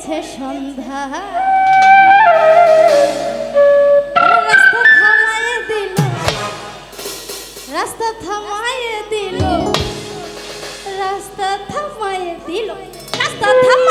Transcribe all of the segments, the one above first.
নেমেছে সন্ধ্যা। রাস্তা থামায় দিল। রাস্তা থামায় দিল। রাস্তা থামায় দিল। রাস্তা থামা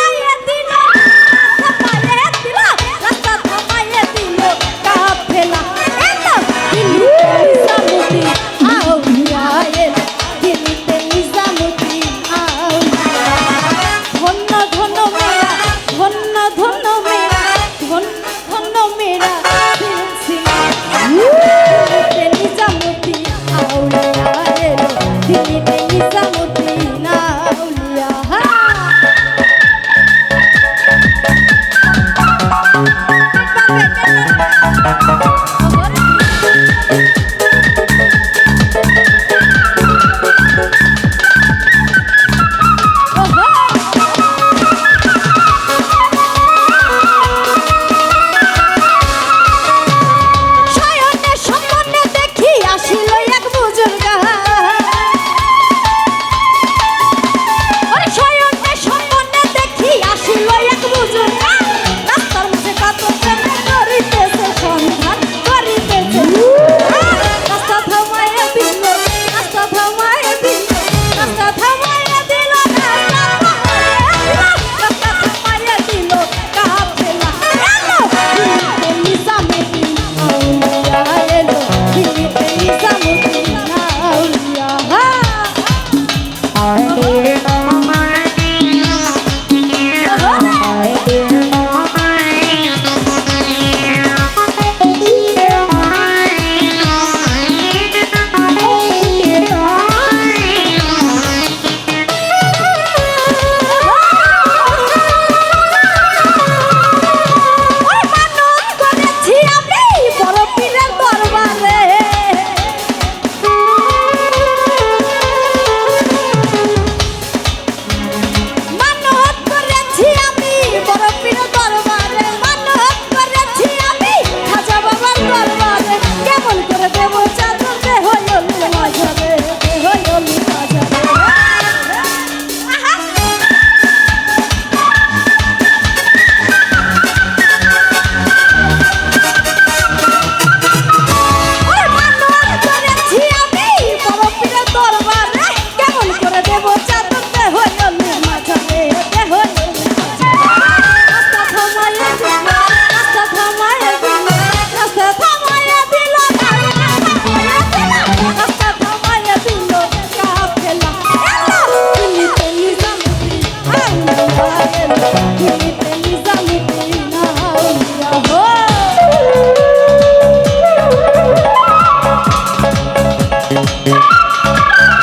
Oh,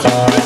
time.